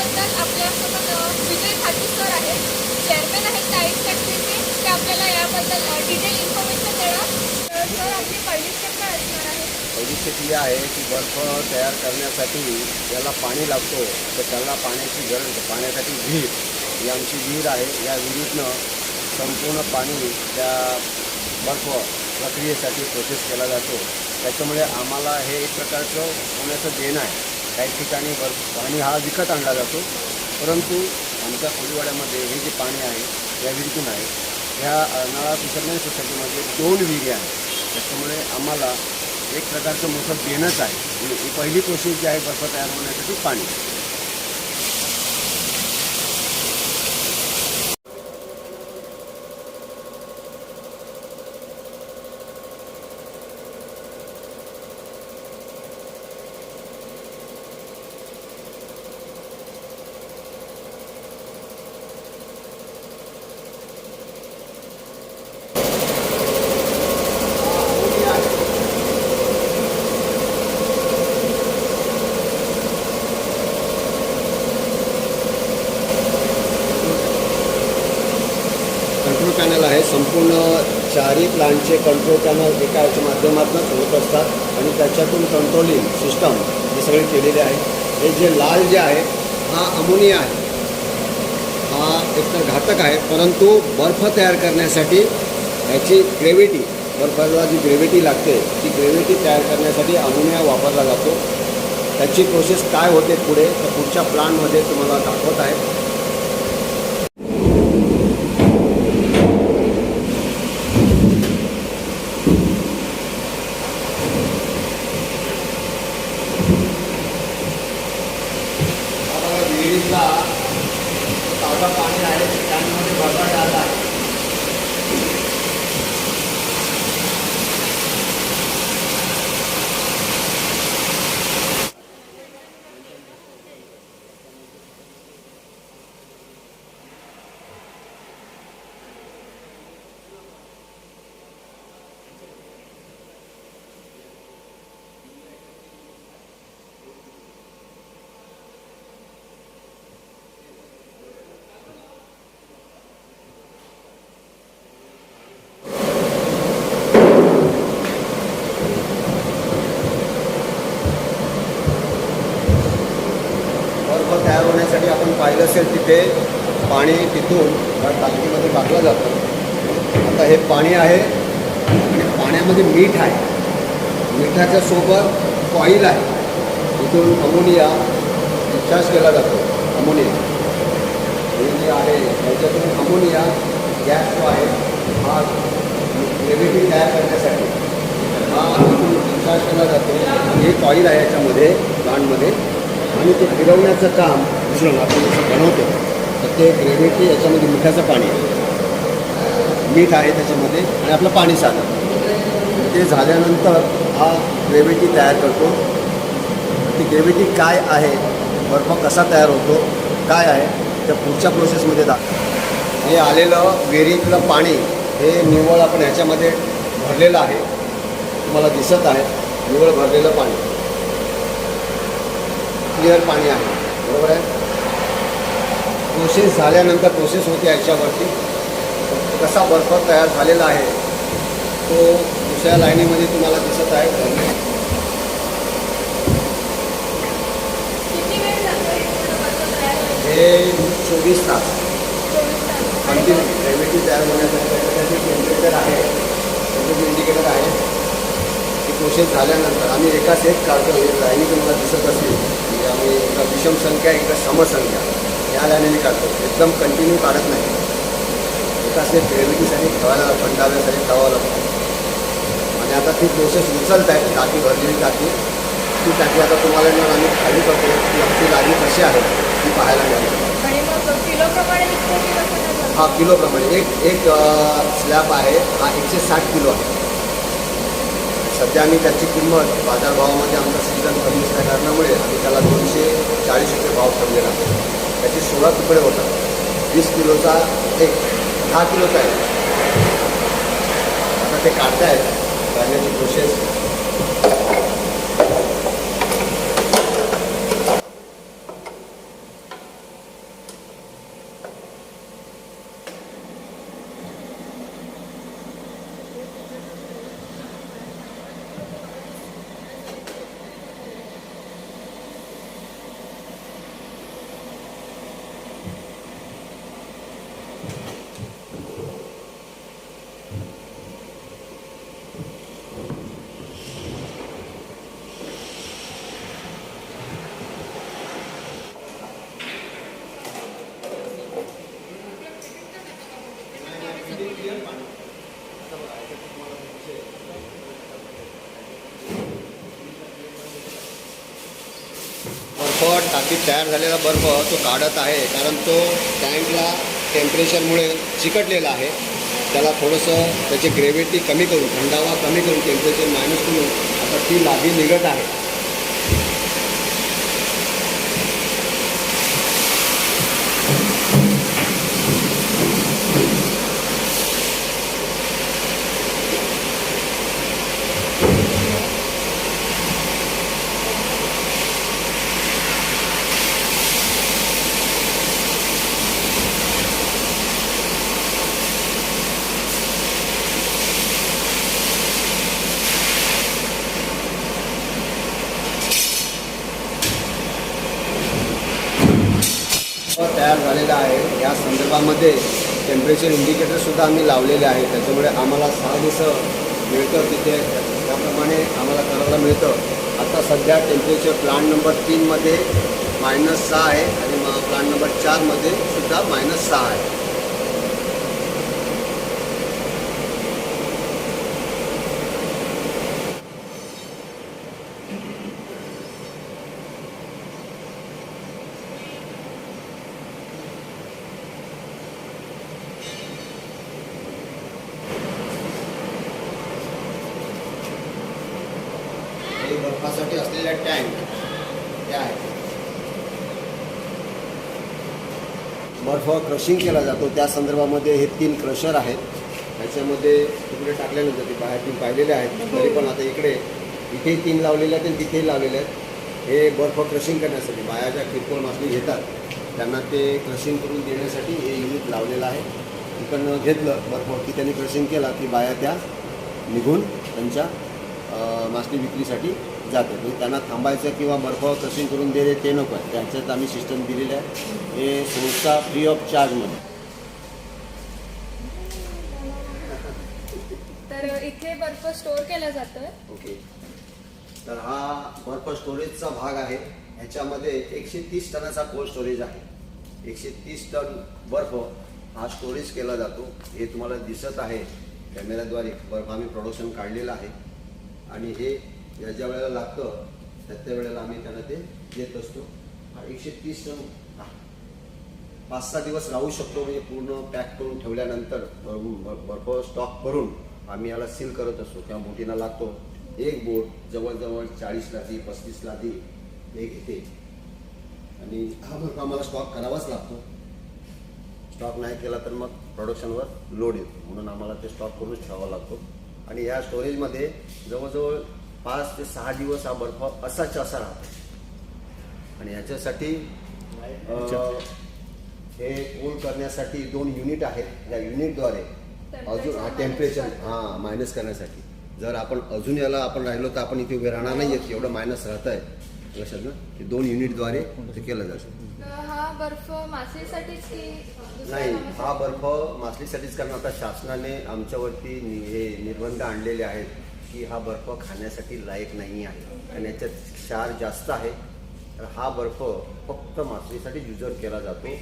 त्याबद्दल आपल्यासोबत विजय खाती सर आहेत. चेअरमॅन आहेत टाईट फॅक्टरीचे ते आपल्याला याबद्दल डिटेल इन्फॉर्मेशन देणार. सर आपली पहिली स्टेप काय असणार आहे? पहिली स्टेप ही आहे की बर्फ तयार करण्यासाठी ज्याला पाणी लागतो तर त्याला पाण्याची गरज पाण्यासाठी विहीर. ही आमची विहीर आहे. या विहिरीतनं संपूर्ण पाणी त्या बर्फ प्रक्रियेसाठी प्रोसेस केला जातो. त्याच्यामुळे आम्हाला हे एक प्रकारचं पुण्याचं देणं आहे. काही ठिकाणी बर्फ पाणी हा विकत आणला जातो. परंतु आमच्या कोळीवाड्यामध्ये हे जे पाणी आहे या विहिरीतून आहे ह्या नळा विसर्जन सोसायटीमध्ये दोन विहिरी आहेत. त्याच्यामुळे आम्हाला एक प्रकारचं मोठं देणंच आहे. ही ही पहिली प्रोसेस जी आहे बर्फ तयार होण्यासाठी पाणी. असतात आणि त्याच्यातून कंट्रोलिंग सिस्टम हे सगळे केलेले आहे हे जे लाल जे आहे हा अमोनिया आहे. हा एकतर घातक आहे परंतु बर्फ तयार करण्यासाठी ह्याची ग्रेव्हिटी बर्फाला जी ग्रेव्हिटी लागते ती ग्रेव्हिटी तयार करण्यासाठी अमोनिया वापरला जातो. त्याची प्रोसेस काय होते पुढे तर पुढच्या प्लांटमध्ये तुम्हाला दाखवत आहे. विहिरीतला ताजा पाणी पाहिजे असेल तिथे पाणी तिथून त्या टाकीमध्ये टाकलं जातं. आता हे पाणी आहे आणि पाण्यामध्ये मीठ आहे. मिठाच्या सोबत कॉईल आहे. तिथून अमोनिया डिस्चार्ज केला जातो अमोनिया. हे जे आहे त्याच्यातून अमोनिया गॅस जो आहे हा ग्रेव्हिटी तयार करण्यासाठी हा तिथून डिस्चार्ज केला जातो. हे कॉईल आहे याच्यामध्ये प्लांटमध्ये आणि ते फिरवण्याचं काम मिश्रण आपण जसं बनवतो तर ते ग्रेव्हिटी याच्यामध्ये मिठाचं पाणी मीठ आहे त्याच्यामध्ये आणि आपलं पाणी साधं ते झाल्यानंतर हा ग्रेव्हिटी तयार करतो. ती ग्रेव्हिटी काय आहे बर्फ कसा तयार होतो काय आहे त्या पुढच्या प्रोसेसमध्ये दाखव हे आलेलं विहिरीतलं पाणी हे निव्वळ आपण ह्याच्यामध्ये भरलेलं आहे. तुम्हाला दिसत आहे निव्वळ भरलेलं पाणी. क्लिअर पाणी आहे. बरोबर आहे? प्रोसेस झाल्यानंतर प्रोसेस होते याच्यावरती. कसा बर्फ तयार झालेला आहे तो दुसऱ्या लाईनीमध्ये तुम्हाला दिसत आहे. हे चोवीस तास. कंटिन्यू ग्रॅव्हिटी तयार होण्यासाठी टेम्परेचर आहे. त्याचं इंडिकेटर आहे. ती प्रोसेस झाल्यानंतर आम्ही एकाच एक काढतो. एक लाईनी तुम्हाला दिसत असेल. की आम्ही एका विषम संख्या एका समसंख्या. या लाईनीने काढतो एकदम कंटिन्यू काढत नाही. एकाच एक ग्रॅव्हिटीसाठी ठेवायला थंडाव्यासाठी ठेवावं लागतं. आणि आता ती प्रोसेस उचलत आहे टाकी भरलेली टाकी. ती टाकी आता तुम्हाला ना आम्ही खाली करतो. ती आमची लागी कशी आहे ती पाहायला मिळाली. की? हा किलोप्रमाणे एक एक स्लॅब आहे हा एकशे साठ किलो आहे. सध्या आम्ही त्याची किंमत बाजारभावामध्ये आमचा सीझन कमी असल्या कारणामुळे आम्ही त्याला दोनशे चाळीस रुपये भाव ठेवलेला आहे. त्याचे सोळा तुकडे होतात. वीस किलोचा एक दहा किलोचा आहे. आता ते काढतायत. काढण्याची प्रोसेस बर्फ टाकीत तयार झालेला बर्फ तो काढत आहे कारण तो टँकला टेम्परेचरमुळे चिकटलेला आहे. त्याला थोडंसं त्याची ग्रेव्हिटी कमी करून थंडावा कमी करून टेम्परेचर मायनस करून आता ती लादी निघत आहे. या टेम्परेचर इंडिकेटरसुद्धा आम्ही लावलेले आहे त्याच्यामुळे आम्हाला सहा दिवस मिळतं तिथे. त्याप्रमाणे आम्हाला करायला मिळतं. आता सध्या टेम्परेचर प्लांट नंबर तीनमध्ये मायनस सहा आहे आणि मग प्लांट नंबर चारमध्ये सुद्धा मायनस सहा आहे. हे बर्फासाठी असलेल्या टँक हे आहे बर्फ क्रशिंग केला जातो. त्या संदर्भामध्ये हे तीन क्रशर आहेत. त्याच्यामध्ये तिकडे टाकल्यानंतर ते बाहेर तीन पाहिलेले आहेत. तरी पण आता इकडे इथेही तीन लावलेले आहेत आणि तिथेही लावलेले आहेत. हे बर्फ क्रशिंग करण्यासाठी बायाच्या किरकोळ मासळी घेतात. त्यांना ते क्रशिंग करून देण्यासाठी हे युनिट लावलेलं आहे. तिकडनं घेतलं बर्फ की त्यांनी क्रशिंग केला की बाया त्या निघून त्यांच्या अ, मासळी विक्रीसाठी जाते म्हणजे त्यांना थांबायचं किंवा बर्फ क्रशिंग करून दिले ते नको आहे त्याच्यात आम्ही सिस्टम दिलेले आहे. हे संस्था फ्री ऑफ चार्जमध्ये तर इथे बर्फ स्टोअर केला जातोय. ओके. तर हा बर्फ स्टोरेजचा भाग आहे. ह्याच्यामध्ये एकशे तीस टनाचा कोल्ड स्टोरेज आहे. एकशे तीस टन बर्फ हा स्टोरेज केला जातो. हे तुम्हाला दिसत आहे. कॅमेऱ्याद्वारे बर्फ आम्ही प्रोडक्शन काढलेलं आहे. आणि हे या ज्या वेळेला लागतं त्या त्या वेळेला आम्ही त्यांना ते देत असतो. हा एकशे तीस टन पाच सहा दिवस राहू शकतो म्हणजे पूर्ण पॅक करून ठेवल्यानंतर भरून बर्फ स्टॉक भरून आम्ही याला सील करत असतो. किंवा बोटीला लागतो. एक बोट जवळजवळ चाळीस लादी पस्तीस लादी हे घेते. आणि हा भरपूर आम्हाला स्टॉक करावाच लागतो. स्टॉक नाही केला तर मग प्रोडक्शनवर लोड येतो. म्हणून आम्हाला ते स्टॉक करूनच ठेवावा लागतो. आणि या स्टोरेजमध्ये जवळजवळ पाच ते सहा दिवस हा बर्फ असाच असा राहतो. आणि याच्यासाठी अं, हे कूल करण्यासाठी दोन युनिट आहेत. या युनिटद्वारे अजून हा टेम्परेचर हां मायनस करण्यासाठी. जर आपण अजून याला आपण राहिलो तर आपण इथे उभे राहणार नाही आहेत एवढं मायनस राहत आहे लक्षात ना? की दोन युनिटद्वारे ते केलं जातं. हा बर्फ नाही? हा बर्फ मासळीसाठीच कारण आता शासनाने आमच्यावरती हे निर्बंध आणलेले आहेत. की हा बर्फ खाण्यासाठी लायक नाही आहे. आणि याच्यात क्षार जास्त आहे. तर हा बर्फ फक्त मासळीसाठी युजर केला जातो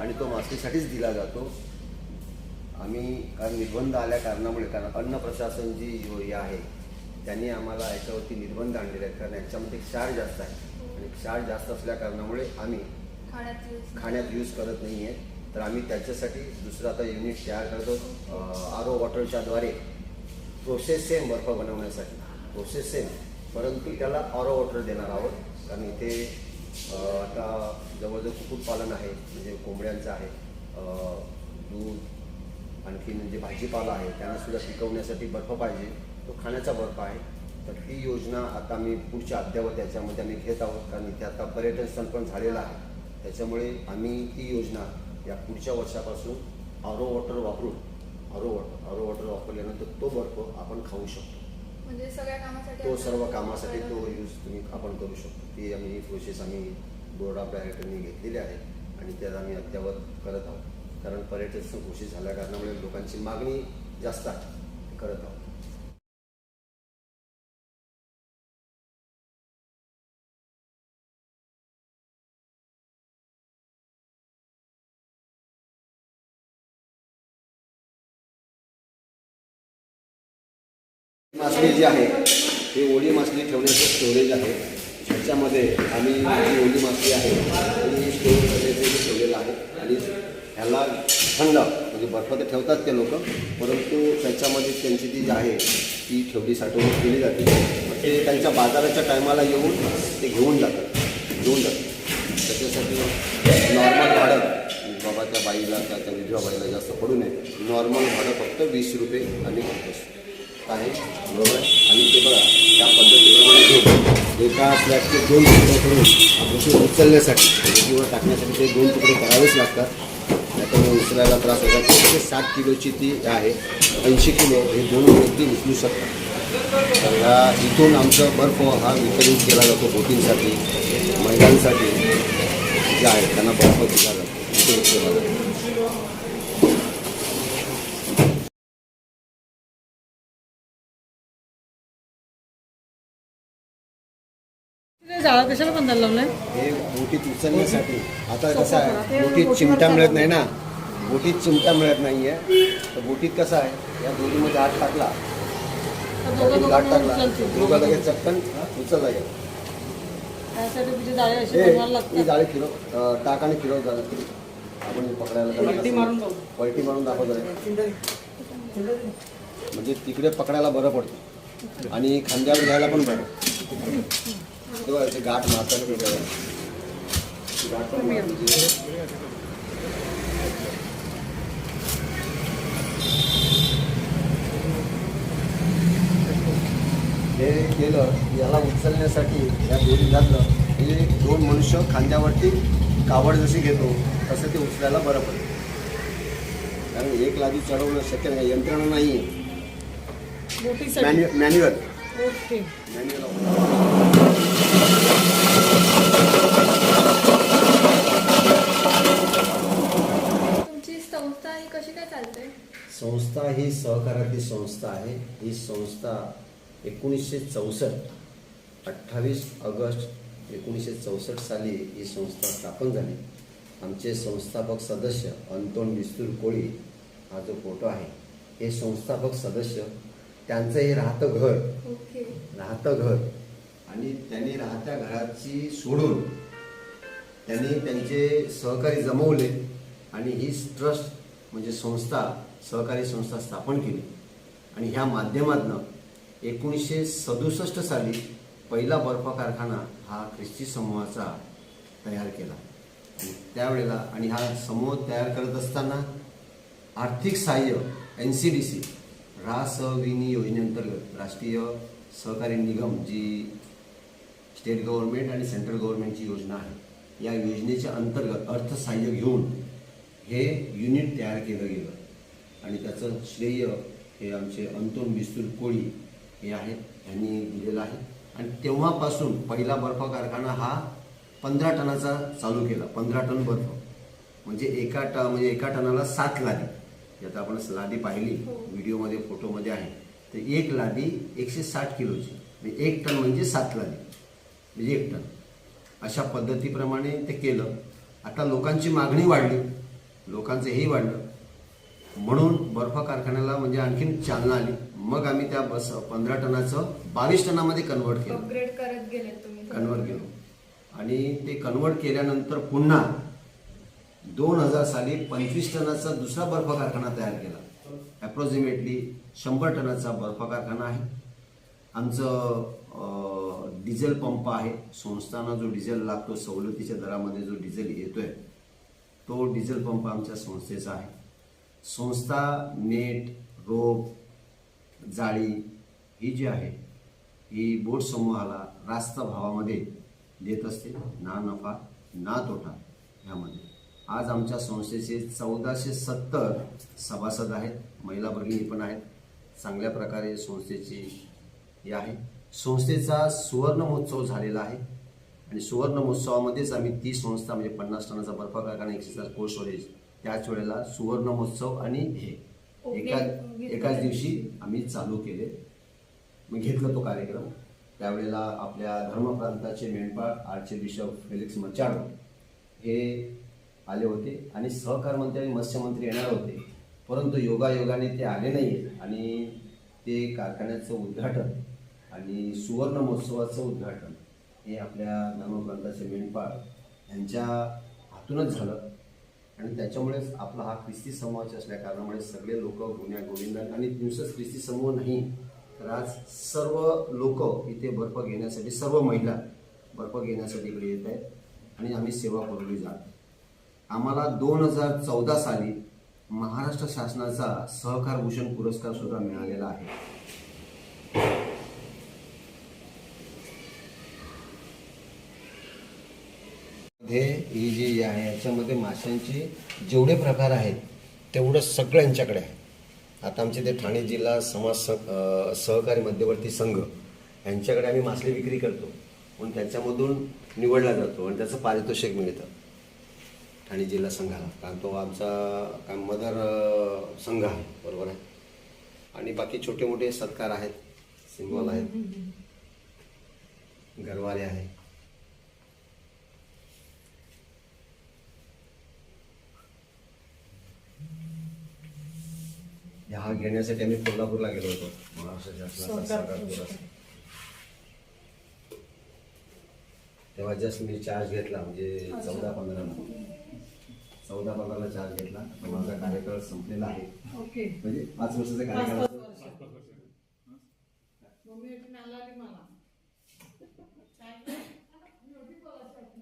आणि तो मासळीसाठीच दिला जातो. आम्ही कारण निर्बंध आल्या कारणामुळे कारण अन्न प्रशासन जी हे आहे त्यांनी आम्हाला याच्यावरती निर्बंध आणलेले आहेत. कारण याच्यामध्ये क्षार जास्त आहे. आणि क्षार जास्त असल्या कारणामुळे आम्ही खाण्यात यूज करत नाही आहे तर आम्ही त्याच्यासाठी दुसरं आता युनिट तयार करतो. आर ओ वॉटरच्या द्वारे प्रोसेस सेम बर्फ बनवण्यासाठी. प्रोसेस सेम परंतु त्याला ऑरो वॉटर देणार आहोत. कारण इथे आता जवळजवळ कुक्कुटपालन आहे. म्हणजे कोंबड्यांचं आहे. दूध आणखीन जे भाजीपाला आहे त्यांना सुद्धा पिकवण्यासाठी बर्फ पाहिजे. तो खाण्याचा बर्फ आहे. तर ती योजना आता मी पुढच्या अद्यावत याच्यामध्ये आम्ही घेत आहोत. कारण इथे आता पर्यटन स्थळ पण झालेलं आहे. त्याच्यामुळे आम्ही ती योजना या पुढच्या वर्षापासून आरो वॉटर वापरून आरो वॉटर आरो वॉटर वापरल्यानंतर तो बर्फ आपण खाऊ शकतो. म्हणजे सगळ्या कामासाठी तो आपल्याला सर्व कामासाठी तो यूज तुम्ही आपण करू शकतो. ती आम्ही ही प्रोसेस आम्ही बोर्ड ऑफ डायरेक्टरनी घेतलेली आहे आणि त्यात आम्ही अद्यावत करत आहोत. कारण पर्यटन घोषित झाल्या कारणामुळे लोकांची मागणी जास्त आहे. करत आहोत. मासळी जी आहे ही ओळी मासळी ठेवण्याचं स्टोरेज आहे. याच्यामध्ये आम्ही जी ओली मासली आहे ती स्टोर करण्यासाठी ठेवलेलं आहे आणि ह्याला थंड म्हणजे बर्फ तर ठेवतात ते लोक परंतु त्याच्यामध्ये त्यांची ती जी आहे ती ठेवली साठवणूक केली जाते. मग ते त्यांच्या बाजाराच्या टायमाला येऊन ते घेऊन जातात घेऊन जातात. त्याच्यासाठी नॉर्मल भाडं बाबा त्या बाईला त्या त्या विधवा बाईला जास्त पडू नये. नॉर्मल भाडं फक्त वीस रुपये आणि आहे. बरोबर? आणि ते बघा त्या पद्धतीप्रमाणे घेऊन एका फ्लॅटचे दोन तुकडे करून आपण उचलण्यासाठी किंवा टाकण्यासाठी ते दोन तुकडे करावेच लागतात. नाहीतर उचलायला त्रास होतात. ते साठ किलोची ती आहे. ऐंशी किलो हे दोन व्यक्ती उचलू शकतात. तर ह्या इथून आमचा बर्फ हा वितरित केला जातो बोटिंगसाठी महिलांसाठी जे आहे त्यांना बर्फ दिला जातो. वितरित केला जातो. कशाला बंधायला लावलंय? हे बोटीत उचलण्यासाठी आता कसं आहे बोटीत चिमटा मिळत नाही. ना. बोटीत चिमटा मिळत नाही आहे तर बोटीत कसं आहे या दोरीमध्ये हात टाकला. तर दोघं बोटीत हात दोघं टाकला. दोघं लगेच चटकन उचलला गेला. त्यासाठी तुझे जाळे ही फिरव अं, टाक आणि फिरव जरा. आपण पकडायला त्याला कसं- मारून जाऊ. पलटी मारून दाखव जरा म्हणजे तिकडे पकडायला बरं पडतं. आणि खांद्यावर घ्यायला पण बरं. ते गाठ मारताना पण. हे केलं याला उचलण्यासाठी या दोरी घातलं म्हणजे दोन मनुष्य खांद्यावरती कावड जशी घेतो तसं ते उचलायला बरं पडतं. कारण एक लादी चढवणं शक्य नाही यंत्रणा नाही मॅन्युअल ओके. मॅन्युअल तुमची संस्था ही कशी काय चालते? संस्था ही सहकाराची संस्था आहे. ही संस्था एकोणीसशे चौसष्ट अठ्ठावीस ऑगस्ट एकोणीसशे चौसष्ट साली ही संस्था स्थापन झाली. आमचे संस्थापक सदस्य अंतोण विस्तूर कोळी हा जो फोटो आहे हे संस्थापक सदस्य त्यांचं हे राहतं घर. राहतं घर. आणि त्यांनी राहत्या घराची सोडून त्यांनी त्यांचे सहकारी जमवले आणि ही ट्रस्ट म्हणजे संस्था सहकारी संस्था स्थापन केली. आणि ह्या माध्यमातनं एकोणीसशे सदुसष्ट साली पहिला बर्फ कारखाना हा ख्रिस्ती समूहाचा तयार केला. आणि त्यावेळेला आणि हा समूह तयार करत असताना आर्थिक सहाय्य एन सी डी सी रासविनी योजनेअंतर्गत राष्ट्रीय सहकारी निगम जी स्टेट गव्हर्नमेंट आणि सेंट्रल गव्हर्नमेंटची योजना आहे. या योजनेच्या अंतर्गत अर्थसहाय्य घेऊन हे युनिट तयार केलं गेलं. आणि त्याचं श्रेय हे आमचे अंतोन विस्तूर कोळी हे आहेत यांनी दिलेलं आहे. आणि तेव्हापासून पहिला बर्फ कारखाना हा पंधरा टनाचा चालू केला. पंधरा टन बर्फ. म्हणजे एका ट म्हणजे एका टनाला सात लादी. आता आपण लादी पाहिली. व्हिडिओमध्ये फोटोमध्ये आहे. तर एक लादी एकशे साठ किलोची. म्हणजे एक टन म्हणजे सात लादी. म्हणजे एक टन अशा पद्धतीप्रमाणे ते केलं. आता लोकांची मागणी वाढली. लोकांचं हेही वाढलं. म्हणून बर्फ कारखान्याला म्हणजे आणखीन चालना आली. मग आम्ही त्या बस पंधरा टनाचं बावीस टनामध्ये कन्वर्ट केलं. अपग्रेड करत गेले तुम्ही. कन्वर्ट केलं. आणि ते कन्वर्ट केल्यानंतर पुन्हा दोन हजार साली पंचवीस टनाचा दुसरा बर्फ कारखाना तयार केला. अप्रॉक्सिमेटली शंभर टनाचा बर्फ कारखाना आहे. आमचं डिझेल पंप आहे. संस्थांना जो डिझेल लागतो सवलतीच्या दरामध्ये जो डिझेल येतो आहे तो डिझेल पंप आमच्या संस्थेचा आहे. संस्था नेट रोप जाळी ही जी आहे ही बोट समूहाला रास्त भावामध्ये देत असते. ना नफा ना तोटा ह्यामध्ये. आज आमच्या संस्थेचे चौदाशे सत्तर सभासद आहेत. महिला भगिनी पण आहेत. चांगल्या प्रकारे संस्थेची ही आहे. संस्थेचा सुवर्ण महोत्सव झालेला आहे. आणि सुवर्ण महोत्सवामध्येच आम्ही ती संस्था म्हणजे पन्नास टनाचा बर्फ कारखाना एकशे कोल्ड स्टोरेज त्याच वेळेला सुवर्ण महोत्सव आणि हे. एका एकाच दिवशी आम्ही चालू केले. मी घेतला तो कार्यक्रम. त्यावेळेला आपल्या धर्मप्रांताचे मेंढपाळ आर्चे बिशप फेलिक्स मचाडो हे आले होते. आणि सहकार मंत्री आणि मत्स्यमंत्री येणार होते. परंतु योगायोगाने ते आले नाही आणि ते कारखान्याचं उद्घाटन आणि सुवर्ण महोत्सवाचं उद्घाटन हे आपल्या नामप्रांताचे मेंढपाळ यांच्या हातूनच झालं. आणि त्याच्यामुळेच आपला हा ख्रिस्ती समाज असल्या कारणामुळे सगळे लोक गुन्ह्या गोविंदा आणि नुसतंच ख्रिस्ती समूह नाही तर आज सर्व लोक इथे बर्फ घेण्यासाठी सर्व महिला बर्फ घेण्यासाठी इकडे येत आहेत आणि आम्ही सेवा पुरवली जात. आम्हाला दोन हजार चौदा साली महाराष्ट्र शासनाचा सहकार भूषण पुरस्कार सुद्धा मिळालेला आहे. हे ही जी आहे याच्यामध्ये माशांचे जेवढे प्रकार आहेत तेवढं सगळ्यांच्याकडे आहे. आता आमचे ते ठाणे जिल्हा समाज सहकारी मध्यवर्ती संघ यांच्याकडे आम्ही मासळी विक्री करतो. पण त्याच्यामधून निवडला जातो आणि त्याचं पारितोषिक मिळतं. ठाणे जिल्हा संघाला. कारण तो आमचा काय मदर संघ आहे. बरोबर आहे? आणि बाकी छोटे मोठे सत्कार आहेत. सिंबॉल आहेत. गरवारे आहे हा घेण्यासाठी आम्ही कोल्हापूरला गेलो होतो. महाराष्ट्र शासनाचा तेव्हा जस्ट मी चार्ज घेतला म्हणजे चौदा पंधराला चौदा पंधराला चार्ज घेतला. तर माझा कार्यकाळ संपलेला आहे. म्हणजे पाच वर्षाचा कार्यकाळ मला काय नाही? एवढी बोलायची वाटतं.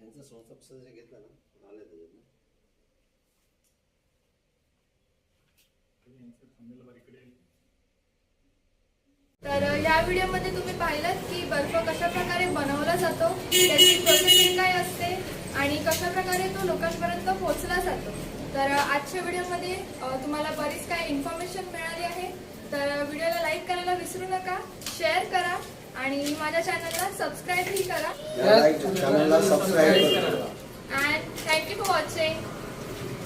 यांचा संस्था पुस्तक जे घेतला ना आले त्याच्यात ना तर या व्हिडिओमध्ये तुम्ही पाहिलं की बर्फ कशा प्रकारे बनवला जातो त्याची प्रोसेसिंग काय असते आणि कशा प्रकारे तो लोकांपर्यंत पोहोचला जातो. तर आजच्या व्हिडिओमध्ये तुम्हाला बरीच काय इन्फॉर्मेशन मिळाली आहे. तर व्हिडिओला लाईक करायला विसरू नका शेअर करा आणि माझ्या चॅनलला सबस्क्राईबही करा. चॅनलला सबस्क्राईब करा. And thank you for watching